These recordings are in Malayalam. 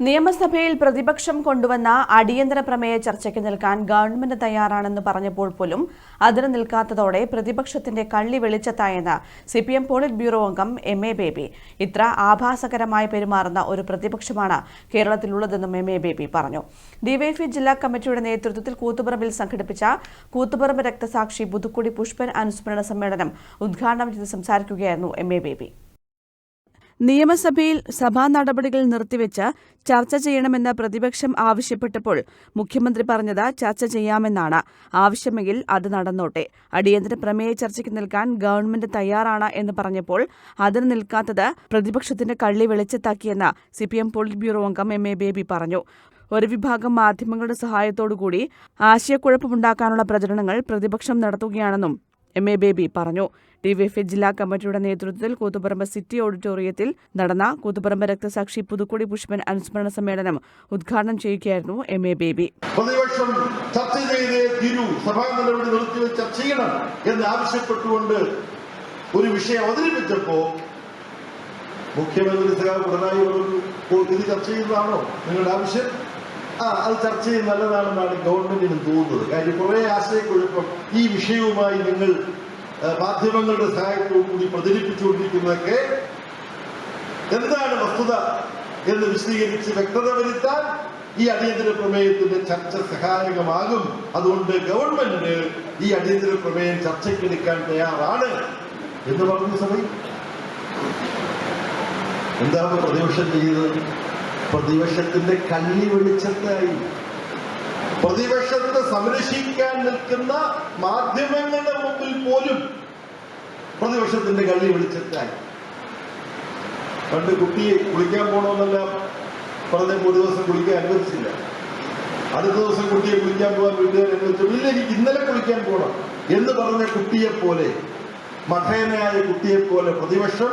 നിയമസഭയിൽ പ്രതിപക്ഷം കൊണ്ടുവന്ന അടിയന്തര പ്രമേയ ചർച്ചയ്ക്ക് നിൽക്കാൻ ഗവൺമെന്റ് തയ്യാറാണെന്ന് പറഞ്ഞപ്പോൾ പോലും അതിന് നിൽക്കാത്തതോടെ പ്രതിപക്ഷത്തിന്റെ കള്ളി വെളിച്ചത്തായെന്ന് C P M polit bureau അംഗം എം എ ബേബി ഇത്ര ആഭാസകരമായി പെരുമാറുന്ന ഒരു പ്രതിപക്ഷമാണ് കേരളത്തിലുള്ളതെന്നും എം എ ബേബി പറഞ്ഞു. ഡിവൈഎഫ്ഐ ജില്ലാ കമ്മിറ്റിയുടെ നേതൃത്വത്തിൽ കൂത്തുപറമ്പിൽ സംഘടിപ്പിച്ച കൂത്തുപറമ്പ് രക്തസാക്ഷി പുതുക്കുടി പുഷ്പൻ അനുസ്മരണ സമ്മേളനം ഉദ്ഘാടനം ചെയ്ത് സംസാരിക്കുകയായിരുന്നു എം എ ബേബി നിയമസഭയിൽ സഭാ നടപടികൾ നിർത്തിവെച്ച് ചർച്ച ചെയ്യണമെന്ന് പ്രതിപക്ഷം ആവശ്യപ്പെട്ടപ്പോൾ മുഖ്യമന്ത്രി പറഞ്ഞത് ചർച്ച ചെയ്യാമെന്നാണ്. ആവശ്യമെങ്കിൽ അത് നടന്നോട്ടെ. അടിയന്തര പ്രമേയ ചർച്ചയ്ക്ക് നിൽക്കാൻ ഗവൺമെന്റ് തയ്യാറാണ് എന്ന് പറഞ്ഞപ്പോൾ അതിന് നിൽക്കാത്തത് പ്രതിപക്ഷത്തിന്റെ കള്ളി വെളിച്ചത്താക്കിയെന്ന് സിപിഎം പോളിറ്റ് ബ്യൂറോ അംഗം എം എ ബേബി പറഞ്ഞു. ഒരു വിഭാഗം മാധ്യമങ്ങളുടെ സഹായത്തോടുകൂടി ആശയക്കുഴപ്പമുണ്ടാക്കാനുള്ള പ്രചരണങ്ങൾ പ്രതിപക്ഷം നടത്തുകയാണെന്നും എം എ ബേബി പറഞ്ഞു. ഡിവൈഎഫ്ഐ ജില്ലാ കമ്മിറ്റിയുടെ നേതൃത്വത്തിൽ കൂത്തുപറമ്പ് സിറ്റി ഓഡിറ്റോറിയത്തിൽ നടന്ന കൂത്തുപറമ്പ് രക്തസാക്ഷി പുതുക്കൊടി പുഷ്പൻ അനുസ്മരണ സമ്മേളനം ഉദ്ഘാടനം ചെയ്യുകയായിരുന്നു എം എ ബേബി. ഒരു വിഷയം അവതരിപ്പിച്ചപ്പോ മുഖ്യമന്ത്രി പിണറായി പറഞ്ഞു "ഓ, ഇത് ചർച്ച ചെയ്യുന്നതാണോ നിങ്ങളുടെ ആവശ്യം? ആ അത് ചർച്ച ചെയ്ത് നല്ലതാണെന്നാണ് ഗവൺമെന്റിന് തോന്നുന്നത്. കാര്യം കുറെ ആശയക്കുഴപ്പം ഈ വിഷയവുമായി നിങ്ങൾ മാധ്യമങ്ങളുടെ സഹായത്തോടു കൂടി പ്രചരിപ്പിച്ചുകൊണ്ടിരിക്കുന്നതൊക്കെ എന്താണ് വസ്തുത എന്ന് വിശദീകരിച്ച് വ്യക്തത വരുത്താൻ ഈ അടിയന്തര പ്രമേയത്തിന്റെ ചർച്ച സഹായകമാകും. അതുകൊണ്ട് ഗവൺമെന്റ് ഈ അടിയന്തര പ്രമേയം ചർച്ചയ്ക്കെടുക്കാൻ തയ്യാറാണ് എന്ന് പറഞ്ഞു സഭയിൽ എന്താണ് പ്രതിപക്ഷം ചെയ്തത്? പ്രതിപക്ഷത്തിന്റെ കല്ലി വെളിച്ചത്തായി. പ്രതിപക്ഷത്തെ സംരക്ഷിക്കാൻ നിൽക്കുന്ന മാധ്യമങ്ങളുടെ മുമ്പിൽ പോലും പ്രതിപക്ഷത്തിന്റെ കള്ളി വിളിച്ചെത്താൻ പണ്ട് കുട്ടിയെ കുളിക്കാൻ പോണമെന്നെല്ലാം പറഞ്ഞപ്പോൾ ഒരു ദിവസം കുളിക്കാൻ അനുവദിച്ചില്ല. അടുത്ത ദിവസം കുട്ടിയെ കുളിക്കാൻ പോകാൻ വീട്ടുകാർ അനുവദിച്ചു ഇല്ല എനിക്ക് ഇന്നലെ കുളിക്കാൻ പോകണം എന്ന് പറഞ്ഞ കുട്ടിയെ പോലെ മഠേനയായ കുട്ടിയെ പോലെ പ്രതിപക്ഷം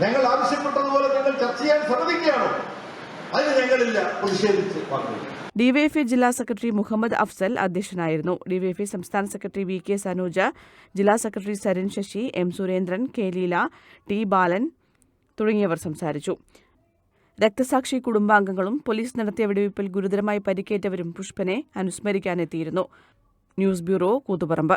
ഞങ്ങൾ ആവശ്യപ്പെട്ടതുപോലെ നിങ്ങൾ ചർച്ച ചെയ്യാൻ സമ്മതിക്കുകയാണോ അതിന് ഞങ്ങളില്ല പ്രതിഷേധിച്ച് പറഞ്ഞു ഡിവൈഎഫ്ഐ ജില്ലാ സെക്രട്ടറി മുഹമ്മദ് അഫ്സൽ അധ്യക്ഷനായിരുന്നു. ഡിവൈഎഫ്ഐ സംസ്ഥാന സെക്രട്ടറി വി കെ സനൂജ ജില്ലാ secretary Sarin Sasi M Surendran K Leela T Balan തുടങ്ങിയവർ സംസാരിച്ചു. രക്തസാക്ഷി കുടുംബാംഗങ്ങളും പോലീസ് നടത്തിയ വെടിവയ്പിൽ ഗുരുതരമായി പരിക്കേറ്റവരും പുഷ്പനെ അനുസ്മരിക്കാനെത്തിയിരുന്നു. News bureau Koothuparamba.